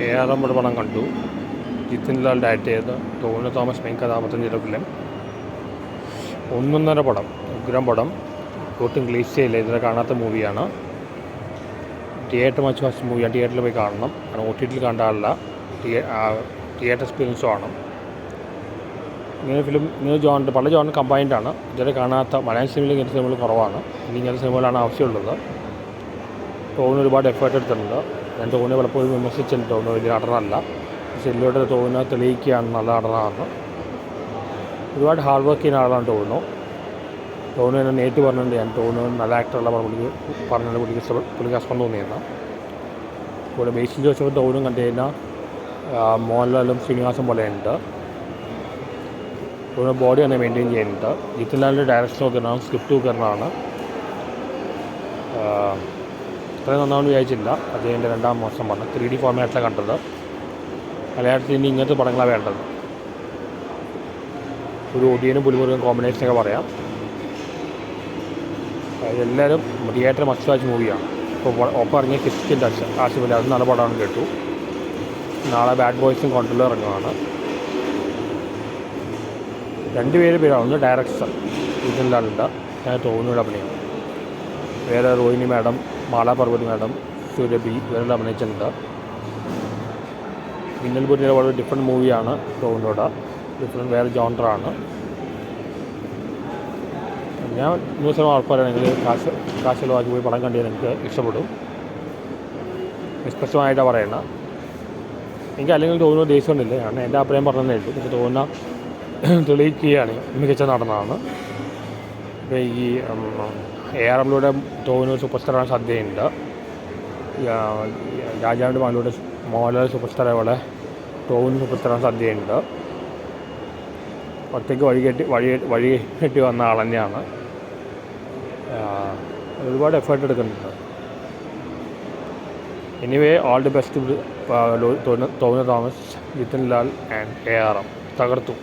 A R എമ്മയുടെ പടം കണ്ടു. Jithin Lal diet ചെയ്ത് ടോവിനോ തോമസ് മെയിൻ കഥാപാത്രം ചെയ്ത ഫിലിം ഒന്നൊന്നര പടം ഉഗ്രം പടം. ഒട്ടും ക്ലീശയില്ല ഇതിനെ കാണാത്ത മൂവിയാണ് തിയേറ്റർ മച്ച് ഫസ്റ്റ് മൂവിയാണ് തിയേറ്ററിൽ പോയി കാണണം. കാരണം ഒ ടി ടിയിൽ കണ്ട ആളല്ല. തിയേറ്റർ എക്സ്പീരിയൻസും ആണ്. ഇങ്ങനെ ഫിലിം ഇങ്ങനെ ജോൺ പല ജോൺ കമ്പൈൻഡ് ആണ്. ഇതുവരെ കാണാത്ത മലയാളം സിനിമയിൽ ഇങ്ങനത്തെ സിനിമകൾ കുറവാണ്. ഇനി ഇങ്ങനത്തെ സിനിമകളാണ് ആവശ്യമുള്ളത്. ടോവിന് ഒരുപാട് എഫേർട്ട് എടുത്തിട്ടുണ്ട്. ഞാൻ തോന്നിയ പലപ്പോഴും വിമർശിച്ചെന്ന് തോന്നുന്നു വലിയ അടറല്ല. പക്ഷെ എല്ലാവരുടെ തോന്നുന്ന തെളിയിക്കുകയാണ് നല്ല അടറാണ്. ഒരുപാട് ഹാർഡ് വർക്ക് ചെയ്യുന്ന ആളാണ് തോന്നുന്നു. തോന്നുന്നു എന്നെ നേരിട്ട് പറഞ്ഞിട്ടുണ്ട്. ഞാൻ തോന്നുന്നു നല്ല ആക്ടറല്ല പുള്ളിക്ക് പറഞ്ഞത് പുള്ളിക്ക് പുള്ളിക്ക് ഹസ്ബൻഡ് തോന്നിയെന്ന് അതുപോലെ ബേസിൽ ജോസഫ് തോന്നും കണ്ടു കഴിഞ്ഞാൽ മോഹൻലാലും ശ്രീനിവാസും പോലെയുണ്ട്. ടോവിനോ ബോഡി തന്നെ മെയിന്റെയിൻ ചെയ്യുന്നുണ്ട്. ജിത്തിലാലിന്റെ ഡയറക്ഷൻ നോക്കുന്നതാണ് സ്ക്രിപ്റ്റ് നോക്കുന്നതാണ് അത്രയും നന്നാണെന്ന് വിചാരിച്ചില്ല അദ്ദേഹത്തിന്റെ രണ്ടാം മോശം പടം. ത്രീ ഡി ഫോർമാറ്റിലാണ് കണ്ടത്. മലയാളത്തിൽ ഇനി ഇങ്ങനത്തെ പടങ്ങളാണ് വേണ്ടത്. ഒരു ഒടിയനും പുലിമുരുകൻ കോമ്പിനേഷനൊക്കെ പറയാം. എല്ലാവരും തിയേറ്റർ മസ്റ്റ് വാച്ച് മൂവിയാണ് ഇപ്പോൾ ഒപ്പം ഇറങ്ങിയ കിസ്റ്റിന്റെ ടച്ച് ആശുപത്രി. അത് നല്ല പടമാണ് കേട്ടു. നാളെ ബാഡ് ബോയ്സും കൊണ്ടുള്ള ഇറങ്ങുകയാണ് രണ്ട് പേര് പേരാണ്. ഒന്ന് ഡയറക്ടർ ഇതിന്റെ ആളുണ്ട്. ഞാൻ തോന്നുന്നു അഭിനയം. വേറെ റോഹിണി മാഡം മാള പർവതി മാഡം സുരഭി ഇവരെല്ലാം അഭിനയിച്ചിട്ടുണ്ട്. മിന്നൽ പുരിയുടെ വളരെ ഡിഫറെന്റ് മൂവിയാണ് ടോവിനോട് ഡിഫറെന്റ് വേറെ ജോണ്ടറാണ് ഞാൻ നൂറ് ശതമാനം ഉറപ്പുവരാണെങ്കിൽ കാശ് കാശ് ചിലവാക്കി പോയി പടം കണ്ടിയാൽ എനിക്ക് ഇഷ്ടപ്പെടും. നിഷ്പക്ഷമായിട്ടാണ് പറയുന്നത് എനിക്ക് അല്ലെങ്കിൽ തോന്നുന്നു ദേഷ്യമുണ്ടല്ലേ കാരണം എന്റെ അഭിപ്രായം പറഞ്ഞതേ ഉള്ളൂ. എനിക്ക് തോന്നുന്ന തെളിയിക്കുകയാണ് മികച്ച നടനാണ്. ഇപ്പോൾ ഈ എ ആർ എമ്മിലൂടെ തോന്നുന്നു സൂപ്പർ സ്റ്റാറാണ് സാധ്യതയുണ്ട് രാജാവിന്റെ മകളിലൂടെ മോഹൻലാൽ സൂപ്പർ സ്റ്റാർ അവിടെ തോന്നുന്ന സൂപ്പർ സ്റ്റാറാൻ സാധ്യതയുണ്ട്. ഒറ്റയ്ക്ക് വഴി കെട്ടി വഴി വഴി കെട്ടി വന്ന ആൾ തന്നെയാണ്. ഒരുപാട് എഫേർട്ട് എടുക്കുന്നുണ്ട്. എനിവേ ഓൾ ദി ബെസ്റ്റ് തോന്നുന്ന Thomas Jithin Lal and A R M തകർത്തു.